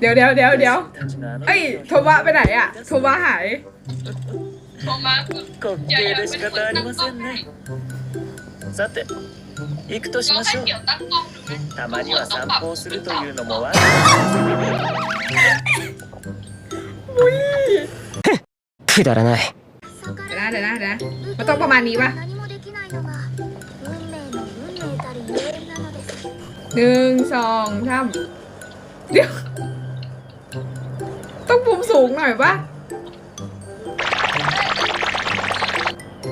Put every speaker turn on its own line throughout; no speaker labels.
เดี๋ยวเดี๋ยวเดี๋ยวเดี๋ยว
たちのあの
เอ้ยโทวะไปไหนอะโทวะหาย
โทรมาคือ
滑稽で仕方ありませんねさて行くとし
เรา
ま
ให้
しょう
เกี่ยวตั้งกล้องดูไหม
たまには散歩をするというのも悪い
くだらない
เดี๋ยวนะเดี๋ยวนะเดี๋ยวนะมันต้องประมาณนี้ปะ
何もできないのが運命の運命たるゆえんなのです
หนึ่งสองสามเดี๋ยว ต้องปุ่ม สูงหน่อยปะ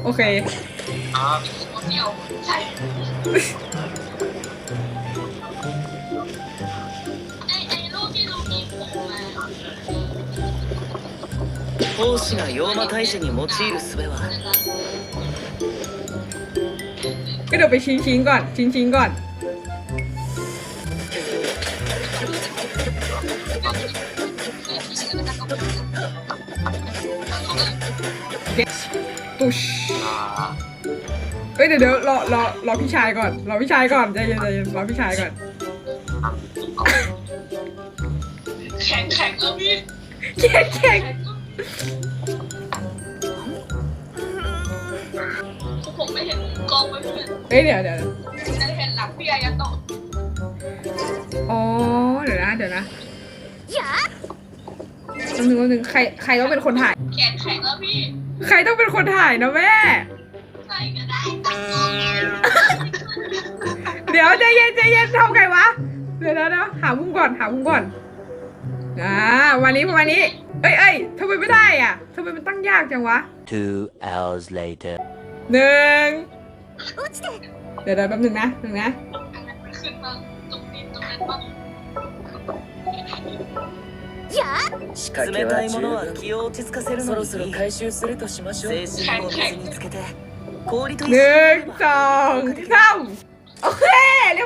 โอเค
คนเดียวใช่ไอไอรูปที่เรามีผมมา
奉仕が妖魔退治に用いる術は
ก็เดี๋ยวไปชิ้นชิ้นๆก่อน ชิ้นชิ้นๆก่อน ตุชเอ้ยเดี๋ยวเดี๋ยวรอรอรอพี่ชายก่อนรอพี่ชายก่อนใจเย็นใจเย็นรอพี่ชายก่อน
แข็งแข็งแล้วพี่
แข็งแข็ง
ผมไม่เห็นกล้องไม่เพื่อน
เอ้ยเดี๋ยวเดี๋ยว
จะเห็นหลังพี่อายาโตะ
อ๋อเดี๋ยวนะเดี๋ยวนะ วันหนึ่งวันหนึ่งใครใครต้องเป็นคนถ่าย
แขนแข็งแล้วพี่
ใครต้องเป็นคนถ่ายนะแม่
ใครก็ได้ตั
เดี๋ยวใจเย็นใจเย็นทำไงวะ เดี๋ยวนะเนาะหามุมก่อนหามุมก่อน อ่าวันนี้วันนี้ เอ้ยเอ้ยทำไมไม่ได้อะทำไมมันตั้งยากจังวะ
Two hours later.
หนึ่งเดี๋ยวเดี๋ยวแป๊บหนึ่งนะหนึ่งนะ
ขึ้นมาตรงนี้ตรงนั้นบ้าง
きゃ
仕掛けは十分気を落ち着かせるそろそろ回収するとしましょう精神を水につけて氷と一緒に
Nerd song! Damn!